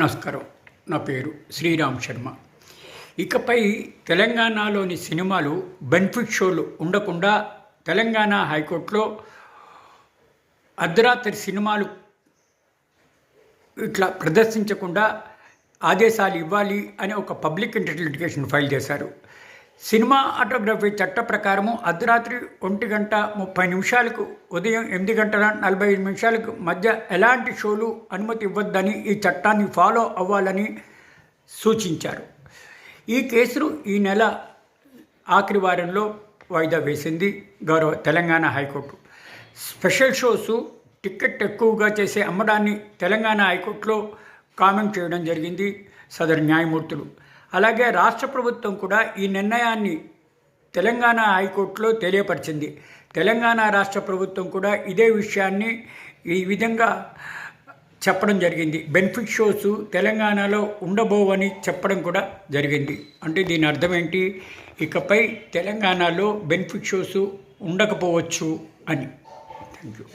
నమస్కారం. నా పేరు శ్రీరామ్ శర్మ. ఇకపై తెలంగాణలోని సినిమాలు బెనిఫిట్ షోలు ఉండకుండా తెలంగాణ హైకోర్టులో అర్ధరాత్రి సినిమాలు ఇట్లా ప్రదర్శించకుండా ఆదేశాలు ఇవ్వాలి అని ఒక పబ్లిక్ ఇంటర్ లిటిగేషన్ ఫైల్ చేశారు. సినిమా ఆటోగ్రఫీ చట్ట ప్రకారము అర్ధరాత్రి ఒంటి గంట ముప్పై నిమిషాలకు ఉదయం ఎనిమిది గంటల నలభై ఐదు నిమిషాలకు మధ్య ఎలాంటి షోలు అనుమతి ఇవ్వద్దని ఈ చట్టాన్ని ఫాలో అవ్వాలని సూచించారు. ఈ కేసును ఈ నెల ఆఖరి వారంలో వాయిదా వేసింది గౌరవ Telangana high court. Special shows ticket ఎక్కువగా చేసే అమ్మడాన్ని తెలంగాణ హైకోర్టులో కామెంట్ చేయడం జరిగింది సదరు న్యాయమూర్తులు. అలాగే రాష్ట్ర ప్రభుత్వం కూడా ఈ నిర్ణయాన్ని తెలంగాణ హైకోర్టులో తెలియపరిచింది. తెలంగాణ రాష్ట్ర ప్రభుత్వం కూడా ఇదే విషయాన్ని ఈ విధంగా చెప్పడం జరిగింది. బెనిఫిట్ షోస్ తెలంగాణలో ఉండబోవని చెప్పడం కూడా జరిగింది. అంటే దీని అర్థం ఏంటి? ఇకపై తెలంగాణలో బెనిఫిట్ షోస్ ఉండకపోవచ్చు అని. Thank you